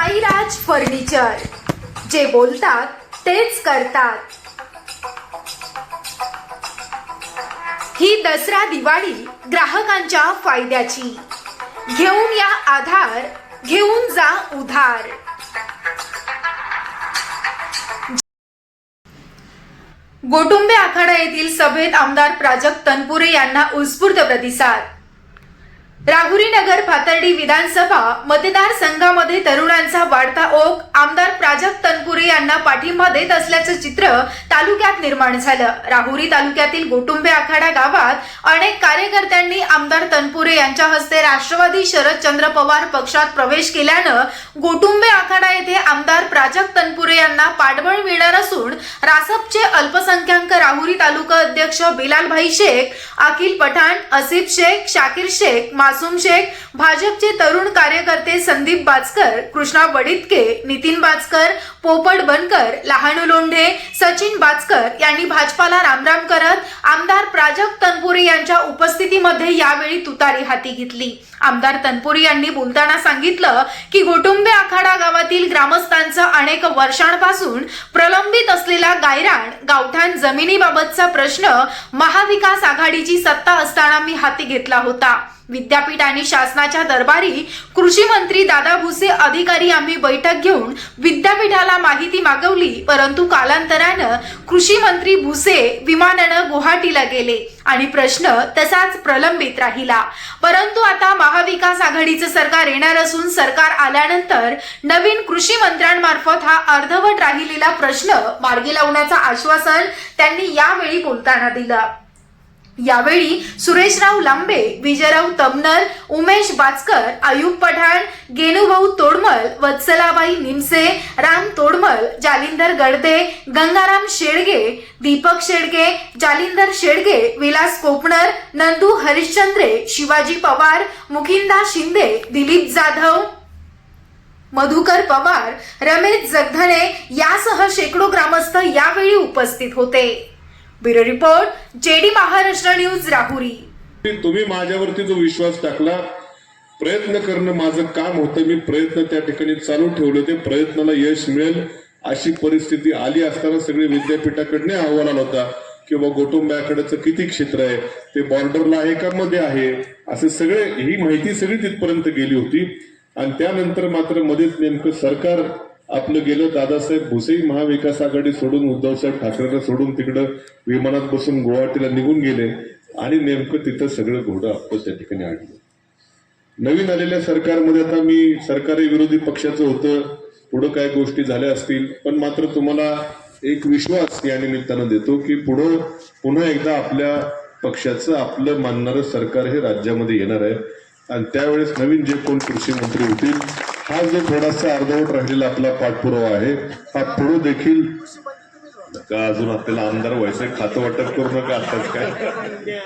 Sairaj furniture. जे बोलतात तेच करतात. ही दसरा दिवाळी ग्राहकांच्या फायद्याची. घेऊन या आधार घेऊन जा उधार. गोटुंबे आखाडा येथील सभेत आमदार प्राजक्त तनपुरे यांना उत्स्फूर्त प्रतिसाद. राहुरी नगर पाथर्डी विधानसभा मतदारसंघामध्ये तरुणांचा वाढता ओघ आमदार प्राजक्त तनपुरे यांना पाठिंबा देत असल्याचं चित्र तालुक्यात निर्माण झालं. राहुरी तालुक्यातील गोटुंबे आखाडा गावात अनेक कार्यकर्त्यांनी आमदार तनपुरे यांच्या हस्ते राष्ट्रवादी शरदचंद्र पवार पक्षात प्रवेश केल्यानं गोटुंबे आखाडा येथे आमदार प्राजक्त तनपुरे यांना पाठबळ मिळणार असून रासपचे अल्पसंख्याक राहुरी तालुका अध्यक्ष बिलालभाई शेख अखिल पठाण असिफ शेख शाकीर शेख मासूम शेख भाजपचे तरुण कार्यकर्ते संदीप बाचकर कृष्णा बडितके नितीन बाचकर पोपट बनकर लहानू लोंढे सचिन बाचकर यांनी भाजपाला रामराम करत आमदार प्राजक्त तनपुरे यांच्या उपस्थितीमध्ये यावेळी तुतारी हाती घेतली. आमदार तनपुरी यांनी बोलताना सांगितलं की गोटुंबे आखाडा गावातील ग्रामस्थांचं अनेक वर्षांपासून प्रलंबित असलेला गायराण गावठाण जमिनीबाबतचा प्रश्न महाविकास आघाडीची सत्ता असताना मी हाती घेतला होता. विद्यापीठ आणि शासनाच्या दरबारी कृषी मंत्री दादा भुसे अधिकारी आम्ही बैठक घेऊन विद्यापीठाला माहिती मागवली परंतु कालांतरानं कृषी मंत्री भुसे विमानानं गुवाहाटीला गेले आणि प्रश्न तसाच प्रलंबित राहिला. परंतु आता महाविकास आघाडीचं सरकार येणार असून सरकार आल्यानंतर नवीन कृषी मंत्र्यांमार्फत हा अर्धवट राहिलेला प्रश्न मार्गी लावण्याचं आश्वासन त्यांनी यावेळी बोलताना दिलं. यावेळी सुरेशराव लांबे विजयराव तमनर उमेश बाचकर आयुब पठाण गेनुभाऊ तोडमल वत्सलाबाई निमसे राम तोडमल जालिंदर गडदे गंगाराम शेडगे दीपक शेडगे जालिंदर शेडगे विलास कोपणर नंदू हरिश्चंद्रे शिवाजी पवार मुखिंदा शिंदे दिलीप जाधव मधुकर पवार रमेश जगधने यासह शेकडो ग्रामस्थ यावेळी उपस्थित होते. Bureau report JD Maharashtra news Rahuri. तुम्ही माझ्यावरती जो विश्वास टाकला प्रयत्न करणं माझं काम होतं. मी प्रयत्न त्या ठिकाणी चालू ठेवले ते प्रयत्नाला यश मिळेल अशी परिस्थिती आली असताना सगळे विद्यापीठाकडनं अहवाल आला होता किंवा गोटुंब्याकडेचं किती क्षेत्र आहे? ते बॉर्डरला आहे का? मध्ये आहे. असे सगळे ही माहिती सगळी तिथपर्यंत गेली होती. आणि त्यानंतर मात्र मध्येच नेमकं सरकार आपलं गेलं दादासाहेब भुसे महाविकास आघाडी सोडून उद्धवसाहेब ठाकरेला सोडून तिकडं विमानात बसून गुवाहाटीला निघून गेले. आणि नेमकं तिथं सगळं घोडं आपण त्या ठिकाणी आणलं नवीन आलेल्या सरकारमध्ये आता मी सरकारी विरोधी पक्षाचं होतं. पुढं काय गोष्टी झाल्या असतील. पण मात्र तुम्हाला एक विश्वास या निमित्तानं देतो की पुढं पुन्हा एकदा आपल्या पक्षाचं आपलं मानणारं सरकार हे राज्यामध्ये येणार आहे. आणि त्यावेळेस नवीन जे कोण कृषी मंत्री होतील हा जो थोडासा अर्धवट राहिलेला आपला पाठपुरावा आहे हा पुढं देखील का अजून आपल्याला आमदार व्हायचं खातं वाटप करू नका आताच काय?